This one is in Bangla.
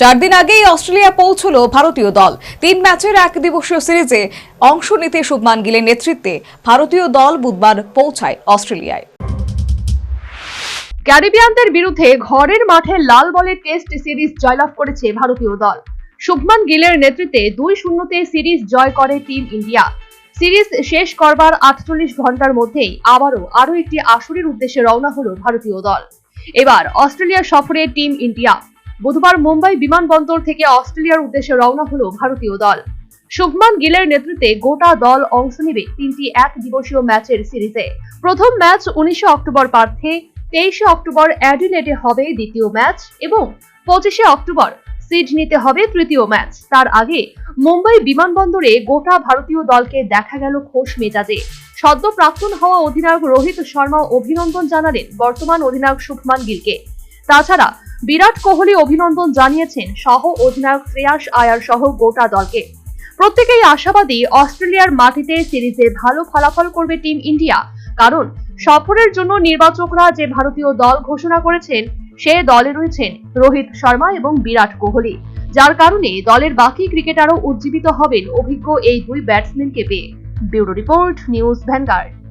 চার দিন আগেই অস্ট্রেলিয়া পৌঁছল ভারতীয় দল। তিন ম্যাচের এক দিবসীয় সিরিজে অংশ নিতে শুভমান গিলের নেতৃত্বে ভারতীয় দল বুধবার পৌঁছায় অস্ট্রেলিয়ায়। ক্যারিবিয়ানদের বিরুদ্ধে ঘরের মাঠে লাল বলের টেস্ট সিরিজ জয়লাভ করেছে ভারতীয় দল। শুভমান গিলের নেতৃত্বে দুই শূন্যতে সিরিজ জয় করে টিম ইন্ডিয়া। সিরিজ শেষ করবার আটচল্লিশ ঘণ্টার মধ্যেই আবারও আরও একটি আসরের উদ্দেশ্যে রওনা হলো ভারতীয় দল। এবার অস্ট্রেলিয়া সফরে টিম ইন্ডিয়া। বুধবার মুম্বাই বিমানবন্দর থেকে অস্ট্রেলিয়ার উদ্দেশ্যে রওনা হলো ভারতীয় দল। শুভমান গিলের নেতৃত্বে গোটা দল অংশ নেবে তিনটি এক দিবসীয় ম্যাচের সিরিজে। প্রথম ম্যাচ উনিশে অক্টোবর পার্থে, তেইশে অক্টোবর অ্যাডিলেডে হবে দ্বিতীয় ম্যাচ এবং পঁচিশে অক্টোবর সিডনিতে হবে তৃতীয় ম্যাচ। তার আগে মুম্বাই বিমানবন্দরে গোটা ভারতীয় দলকে দেখা গেল খোশ মেজাজে। সদ্য প্রাক্তন হওয়া অধিনায়ক রোহিত শর্মা অভিনন্দন জানালেন বর্তমান অধিনায়ক শুভমান গিলকে। তাছাড়া বিরাট কোহলি অভিনন্দন জানিয়েছেন সহ অধিনায়ক শ্রেয়াস আয়ার সহ গোটা দলকে। প্রত্যেকেই আশাবাদী অস্ট্রেলিয়ার মাটিতে সিরিজে ভালো ফলাফল করবে টিম ইন্ডিয়া। কারণ সফরের জন্য নির্বাচকরা যে ভারতীয় দল ঘোষণা করেছেন, সে দলে রয়েছেন রোহিত শর্মা এবং বিরাট কোহলি। যার কারণে দলের বাকি ক্রিকেটারও উজ্জীবিত হবেন অভিজ্ঞ এই দুই ব্যাটসম্যানকে পেয়ে। Bureau report, news Vanguard.